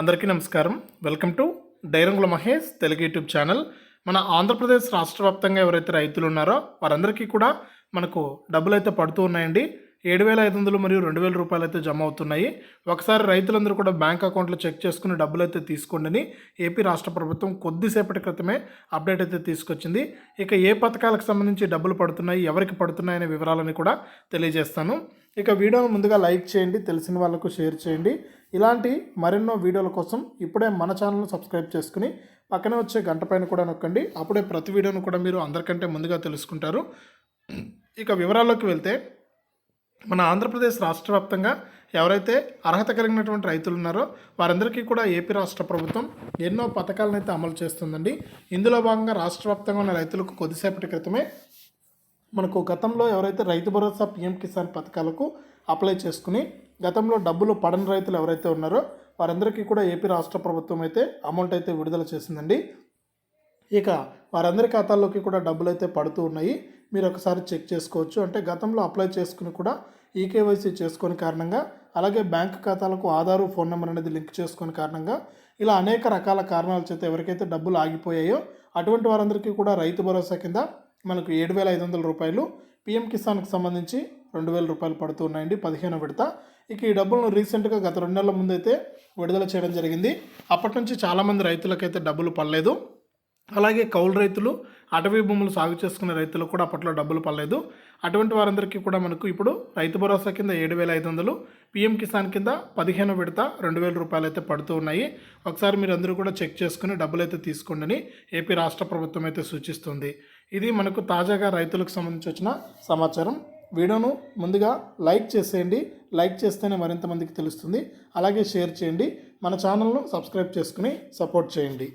అందరికీ నమస్కారం. Welcome to Dairangula Mahesh Telugu YouTube channel. మన ఆంధ్రప్రదేశ్ రాష్ట్ర వ్యాప్తంగా ఎవరైతే రైతులు ఉన్నారో వారందరికీ కూడా మనకు డబ్బులు అయితే పడుతూ ఉన్నాయండి. ఏడు వేల ఐదు వందలు మరియు రెండు వేల రూపాయలు అయితే జమ అవుతున్నాయి. ఒకసారి రైతులందరూ కూడా బ్యాంక్ అకౌంట్లో చెక్ చేసుకుని డబ్బులు అయితే తీసుకోండి అని ఏపీ రాష్ట్ర ప్రభుత్వం కొద్దిసేపటి క్రితమే అప్డేట్ అయితే తీసుకొచ్చింది. ఇక ఏ పథకాలకు సంబంధించి డబ్బులు పడుతున్నాయి ఎవరికి పడుతున్నాయనే వివరాలని కూడా తెలియజేస్తాను. ఇక వీడియోను ముందుగా లైక్ చేయండి తెలిసిన వాళ్ళకు షేర్ చేయండి. ఇలాంటి మరెన్నో వీడియోల కోసం ఇప్పుడే మన ఛానల్ను సబ్స్క్రైబ్ చేసుకుని పక్కనే వచ్చే గంట పైన కూడా నొక్కండి. అప్పుడే ప్రతి వీడియోను కూడా మీరు అందరికంటే ముందుగా తెలుసుకుంటారు. ఇక వివరాల్లోకి వెళ్తే మన ఆంధ్రప్రదేశ్ రాష్ట్ర వ్యాప్తంగా ఎవరైతే అర్హత కలిగినటువంటి రైతులు ఉన్నారో వారందరికీ కూడా ఏపీ రాష్ట్ర ప్రభుత్వం ఎన్నో పథకాలను అయితే అమలు చేస్తుందండి. ఇందులో భాగంగా రాష్ట్ర వ్యాప్తంగా ఉన్న రైతులకు కొద్దిసేపటి క్రితమే మనకు గతంలో ఎవరైతే రైతు భరోసా పిఎం కిసాన్ పథకాలకు అప్లై చేసుకుని గతంలో డబ్బులు పడని రైతులు ఎవరైతే ఉన్నారో వారందరికీ కూడా ఏపీ రాష్ట్ర ప్రభుత్వం అయితే అమౌంట్ అయితే విడుదల చేసిందండి. ఇక వారందరి ఖాతాల్లోకి కూడా డబ్బులు అయితే పడుతూ ఉన్నాయి. మీరు ఒకసారి చెక్ చేసుకోవచ్చు. అంటే గతంలో అప్లై చేసుకుని కూడా ఈకేవైసీ చేసుకొని కారణంగా అలాగే బ్యాంక్ ఖాతాలకు ఆధారు ఫోన్ నెంబర్ అనేది లింక్ చేసుకుని కారణంగా ఇలా అనేక రకాల కారణాల చేత ఎవరికైతే డబ్బులు ఆగిపోయాయో అటువంటి వారందరికీ కూడా రైతు భరోసా కింద మనకు ఏడు వేల ఐదు వందల రూపాయలు పిఎం కిసాన్కి సంబంధించి రెండు వేల రూపాయలు పడుతూ ఉన్నాయండి పదిహేను విడత. ఇక ఈ డబ్బులను రీసెంట్గా గత రెండు నెలల ముందైతే విడుదల చేయడం జరిగింది. అప్పటి నుంచి చాలామంది రైతులకైతే డబ్బులు పడలేదు. అలాగే కౌలు రైతులు అటవీ భూములు సాగు చేసుకునే రైతులకు కూడా అప్పట్లో డబ్బులు పడలేదు. అటువంటి వారందరికీ కూడా మనకు ఇప్పుడు రైతు భరోసా కింద ఏడు వేల ఐదు వందలు పిఎం కిసాన్ కింద పదిహేను విడత రెండు వేల రూపాయలు అయితే పడుతూ ఉన్నాయి. ఒకసారి మీరు అందరూ కూడా చెక్ చేసుకుని డబ్బులు అయితే తీసుకోండి అని ఏపీ రాష్ట్ర ప్రభుత్వం అయితే సూచిస్తుంది. ఇది మనకు తాజాగా రైతులకు సంబంధించి వచ్చిన సమాచారం. వీడియోను ముందుగా లైక్ చేసేయండి. లైక్ చేస్తేనే మరింత మందికి తెలుస్తుంది. అలాగే షేర్ చేయండి. మన ఛానల్ను సబ్స్క్రైబ్ చేసుకుని సపోర్ట్ చేయండి.